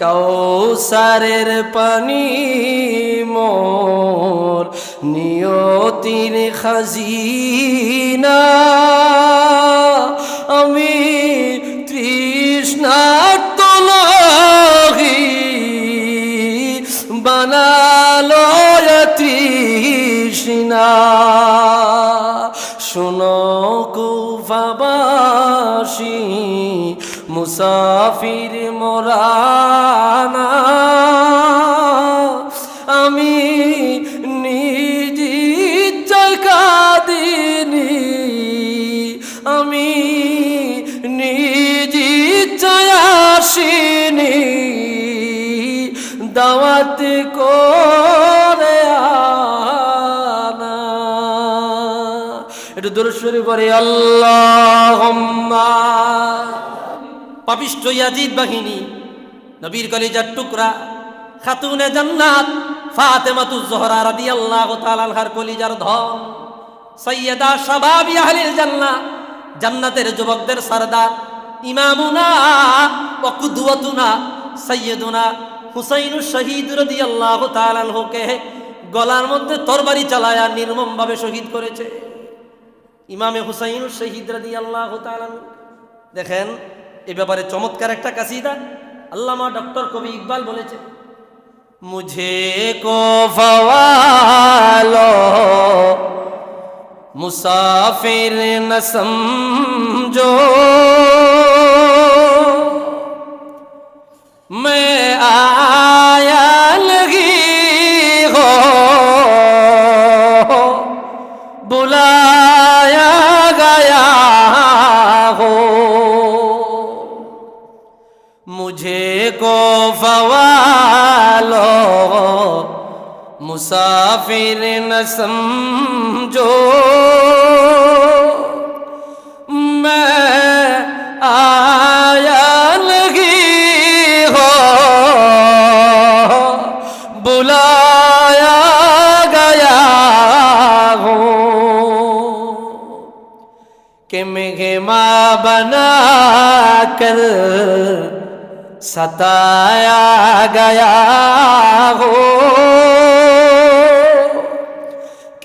কৌসারের পানি মোর নিয়তির খাজিনা। মুসাফির মোরানা আমি নিজ কাদিনী আমি নিজ আসিনি। দাওয়াত আনা। একটু পরে আল্লাহ পাপিষ্ট ইয়াজিদ বাহিনী, নবীর কলিজার টুকরা, খাতুনে জান্নাত ফাতেমাতু জোহরা রাদিয়াল্লাহু তাআলা আনহার কলিজার ধন সৈয়দা শাবাবি আহলিল জান্নাহ জান্নাতের যুবকদের সরদার, ইমামুনা ওয়া কুদওয়াতুনা সৈয়দুনা হুসাইনুর শহীদ রাদিয়াল্লাহু তাআলা আনহুকে গলার মধ্যে তরবারি চালায়া নির্মমভাবে শহীদ করেছে ইমামে হুসাইনুর শহীদ রাদিয়াল্লাহু তাআলা আনহু। দেখেন এ ব্যাপারে চমৎকার একটা কাসিদা। আল্লামা ডক্টর কবি ইকবাল বলেছে মুঝে কো মুসাফির মে मुसाफिर न समझो मैं आया लगी हो बुलाया गया हो कि मेघमा बना कर सताया गया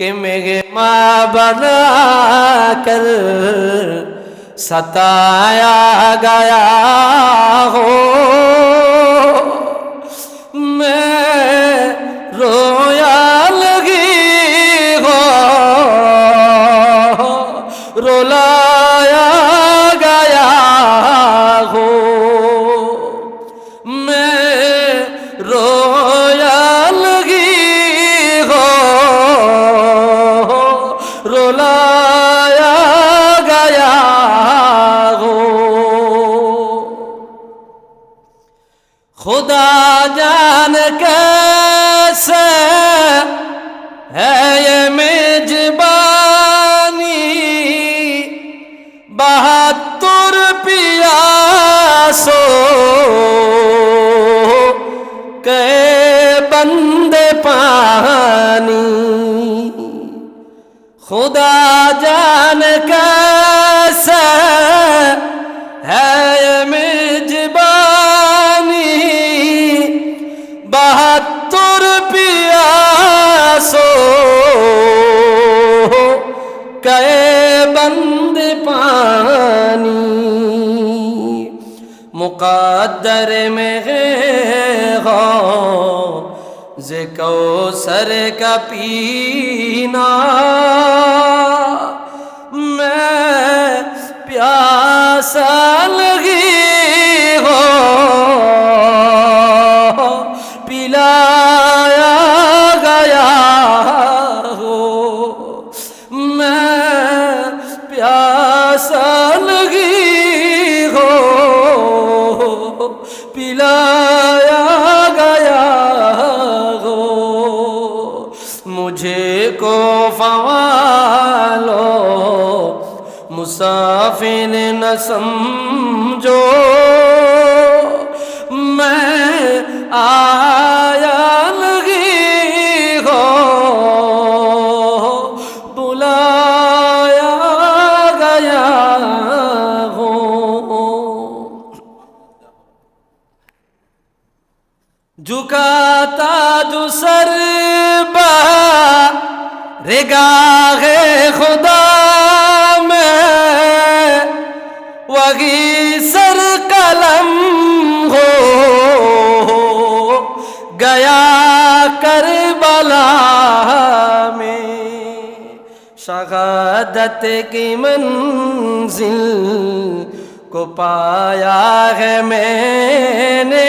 कि माँ बना कर सताया गया हो। खुदा जान कैसे है ये मेजबानी? बहत्तर पियासो के बंदे पानी। खुदा जान कैसे मुकद्दर में हो जे सर का पीना मैं प्यासा लगी मुझे को फवालो। मुसाफिर न समझो। मैं आया रेगा है खुदा में वही सर कलम हो गया करबला में शहादत की मंजिल को पाया है मैंने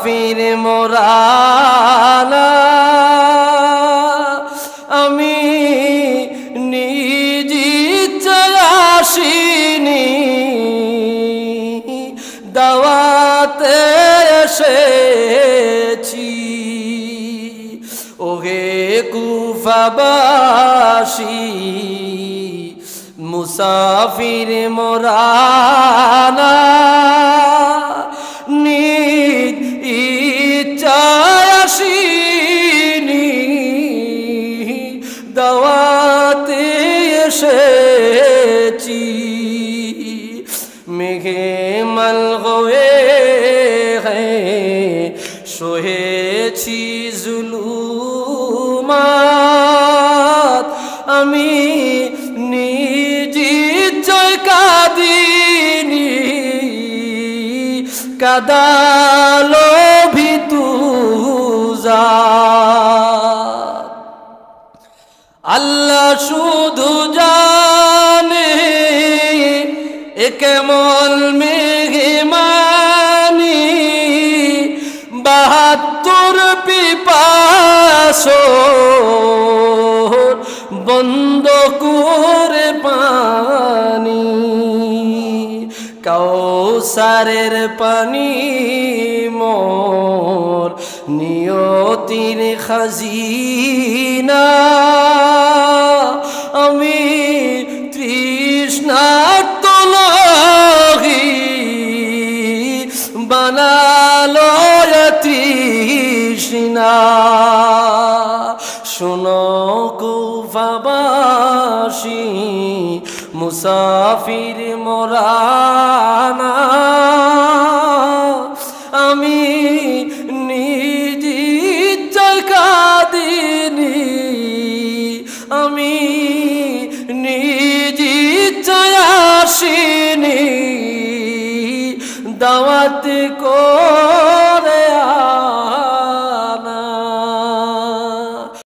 মুসাফির মোরানা। আমি নিজি চয়াসিনি দাওয়াতে এসেছি। ওহে কুফাবাসী মুসাফির মোরানা। ইচ্ছায়াসিনি দাওয়াতে এসেছি। মেঘে মল হয়ে সহেছি জুলুমাত। আমি কাদালো আল্লাহ শুধু জানে এ কেমন মেঘমানি বাহাত্তর পিপাস বন্ধ করে পানি। কৌসারের পানি মোর নিয়তির খাজিনা। আমি তৃষ্ণার্ত লাগি বানালো তৃষ্ণা। শুনো কুফাবাসী মুসাফির মোরানা চয়াসিনি দাওয়াত কো